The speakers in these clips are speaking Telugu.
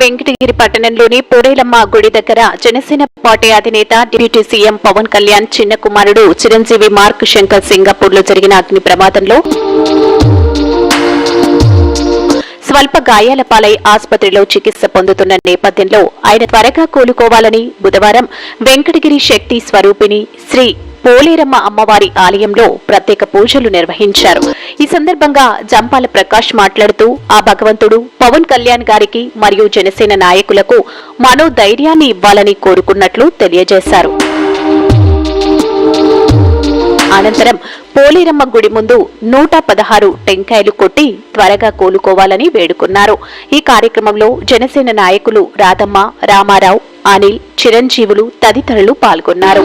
వెంకటగిరి పట్టణంలోని పూరేలమ్మ గుడి దగ్గర జనసేన పార్టీ అధినేత డిప్యూటీ సీఎం పవన్ కళ్యాణ్ చిన్న కుమారుడు చిరంజీవి మార్క్ శంకర్ సింగపూర్లో జరిగిన అగ్ని ప్రమాదంలో స్వల్ప గాయాల పాలై ఆసుపత్రిలో చికిత్స పొందుతున్న నేపథ్యంలో ఆయన త్వరగా కోలుకోవాలని బుధవారం వెంకటగిరి శక్తి స్వరూపిణి శ్రీ పోలేరమ్మ అమ్మవారి ఆలయంలో ప్రత్యేక పూజలు నిర్వహించారు. ఈ సందర్భంగా జంపాల ప్రకాష్ మాట్లాడుతూ ఆ భగవంతుడు పవన్ కళ్యాణ్ గారికి మరియు జనసేన నాయకులకు మనోధైర్యాన్ని ఇవ్వాలని కోరుకున్నట్లు తెలియజేశారు. అనంతరం పోలేరమ్మ గుడి ముందు నూట పదహారు టెంకాయలు కొట్టి త్వరగా కోలుకోవాలని వేడుకున్నారు. ఈ కార్యక్రమంలో జనసేన నాయకులు రాధమ్మ రామారావు అనిల్ చిరంజీవులు తదితరులు పాల్గొన్నారు.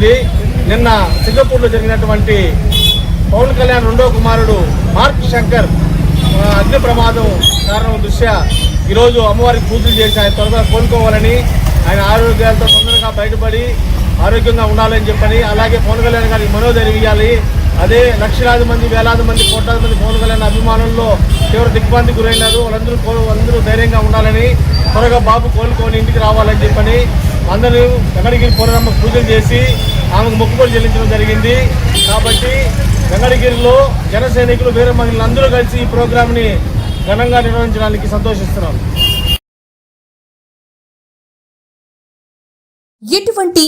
నిన్న సింగపూర్లో జరిగినటువంటి పవన్ కళ్యాణ్ రెండో కుమారుడు మార్క్ శంకర్ అగ్ని ప్రమాదం కారణం దృష్ట్యా ఈరోజు అమ్మవారికి పూజలు చేసి ఆయన త్వరగా కోలుకోవాలని ఆయన ఆరోగ్యాలతో తొందరగా బయటపడి ఆరోగ్యంగా ఉండాలని చెప్పని అలాగే పవన్ కళ్యాణ్ గారికి మనోధైర్యం ఇవ్వాలి. అదే లక్షలాది మంది వేలాది మంది కోట్లాది మంది పవన్ కళ్యాణ్ అభిమానుల్లో తీవ్ర దిగ్భ్రాంతి గురైనారు. వాళ్ళందరూ కో- అందరూ ధైర్యంగా ఉండాలని త్వరగా బాబు కోలుకొని ఇంటికి రావాలని చెప్పని అందరూ వెంకటగిరి పూర్ణమ్మ పూజలు చేసి ఆమెకు మొక్కుబడి చెల్లించడం జరిగింది. కాబట్టి వెంకటగిరిలో జన సైనికులు వేరే మహిళలు అందరూ కలిసి ఈ ప్రోగ్రాంని ఘనంగా నిర్వహించడానికి సంతోషిస్తున్నాం. ఎటువంటి